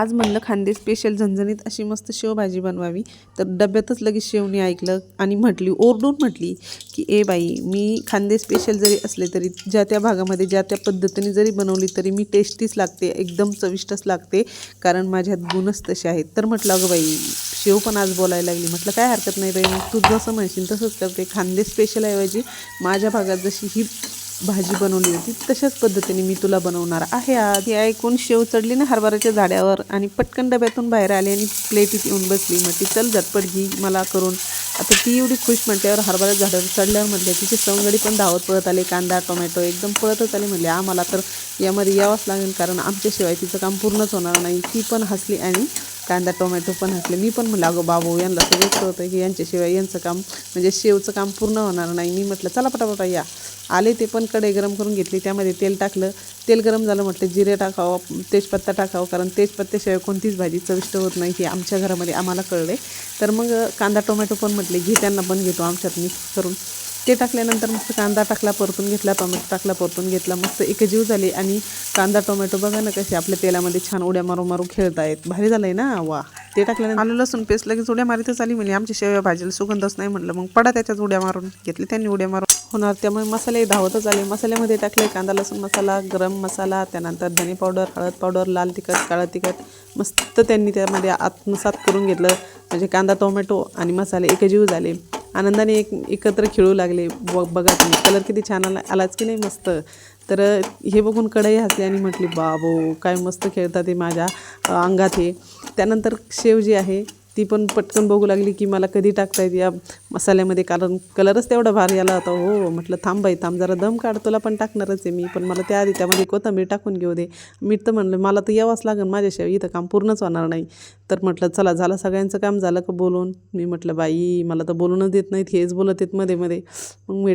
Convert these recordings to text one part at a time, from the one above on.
आज म्हणलं खांदे स्पेशल झणझणीत अशी मस्त शेवभाजी बनवावी. तर डब्यातच लगेच शेवणी ऐकलं आणि म्हटली ओरडून म्हटली की ए बाई मी खांदे स्पेशल जरी असले तरी ज्या त्या भागामध्ये ज्या त्या पद्धतीने जरी बनवली तरी मी टेस्टीच लागते एकदम चविष्टच लागते कारण माझ्यात गुणच तसे आहेत. तर म्हटलं अगं बाई शेव पण आज बोलायला लागली. म्हटलं काय हरकत नाही बाई मग तू जसं म्हणशील तसंच करते. खांदे स्पेशल ऐवजी माझ्या भागात जशी ही भाजी बनवली होती. तशाच पद्धतीने मी तुला बनवणार आहे आज. ऐकून शेव चढली ना हरभऱ्याच्या झाड्यावर आणि पटकन डब्यातून बाहेर आली आणि प्लेटीत येऊन बसली. म्हटली चल झटपट घी मला करून. आता ती एवढी खुश म्हटल्यावर हरभरा झाडावर चढल्यावर म्हटलं तिचे सवंगडी पण धावत पळत आले कांदा टोमॅटो एकदम पळतच आले. म्हणले आम्हाला तर यामध्ये यावंच लागेल कारण आमच्याशिवाय तिचं काम पूर्णच होणार नाही. ती पण हसली आणि कांदा टोमॅटो पण हसले मी पण म्हटलं अगं बाबू यांना सगळंच कळतं की यांच्याशिवाय यांचं काम म्हणजे शेवचं काम पूर्ण होणार नाही. मी म्हटलं चला पटापटा या. आले ते पण कढई गरम करून घेतली. त्यामध्ये तेल टाकलं. तेल गरम झालं म्हटलं जिरे टाकावं तेजपत्ता टाकावं कारण तेजपत्त्याशिवाय कोणतीच भाजी चविष्ट होत नाही. हे आमच्या घरामध्ये आम्हाला कळले तर मग कांदा टोमॅटो पण म्हटले घे त्यांना पण घेतो आमच्यात मिक्स करून. ते टाकल्यानंतर मस्त कांदा टाकला परतून घेतला टोमॅटो टाकला परतून घेतला मस्त एकजीव झाले. आणि कांदा टोमॅटो बघा ना कसे आपल्या तेलामध्ये छान उड्या मारू मारू खेळत आहेत भारी झालंय ना? वा. ते टाकल्यानंतर आलं लसूण पेस्ट लगेच उड्या मारीतच आली म्हणजे आमच्या शेव्या भाजीला सुगंधच नाही म्हटलं मग पडा त्याच्यात उड्या मारून. घेतली त्यांनी उड्या मारून. होणार. त्यामुळे मसाले धावतच आले. मसाल्यामध्ये टाकले कांदा लसूण मसाला गरम मसाला त्यानंतर धने पावडर हळद पावडर लाल तिखट काळं तिखट. मस्त त्यांनी त्यामध्ये आत्मसात करून घेतलं. म्हणजे कांदा टोमॅटो आणि मसाले एकजीव झाले. आनंदाने एक एकत्र खेळू लागले. ब बघा तुम्ही. कलर किती छान आला आलाच की नाही मस्त. तर हे बघून कढई हसली आणि म्हटली बाबो काय मस्त खेळतात ते माझ्या अंगात हे. त्यानंतर शेव जी आहे. ती पण पटकन बघू लागली की मला कधी टाकता येते या मसाल्यामध्ये? कारण कलरच तेवढा भारी आला होता. हो म्हटलं थांब बाई थांब जरा दम काढ तुला पण टाकणारच आहे मी. पण मला त्याआधी त्यामध्ये कोथंबीर टाकून घेऊ दे. मी तर म्हणलं मला तर यावंच लागेल माझ्याशिवाय इथं काम पूर्णच होणार नाही. तर म्हटलं चला झालं सगळ्यांचं काम झालं का बोलून? मी म्हटलं बाई मला तर बोलूनच देत नाहीत हेच बोलत आहेत मध्ये मध्ये. मग मी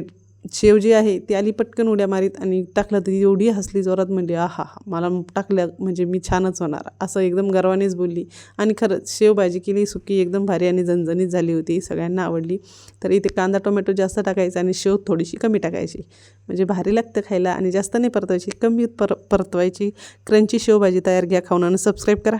शेव जी आहे ती आली पटकन उड्या मारीत आणि टाकलं तर एवढी हसली जोरात म्हणली आहा मला टाकल्या म्हणजे मी छानच होणार. असं एकदम गर्वानेच बोलली. आणि खरंच शेव भाजी केली सुकी एकदम भारी आणि झणझणीत झाली होती सगळ्यांना आवडली. तर इथे कांदा टोमॅटो जास्त टाकायचा आणि शेव थोडीशी कमी टाकायची. म्हणजे भारी लागतं खायला आणि जास्त नाही परतवायची कमी पर परतवायची. क्रंची शेवभाजी तयार घ्या खाऊन आणि सबस्क्राईब करा.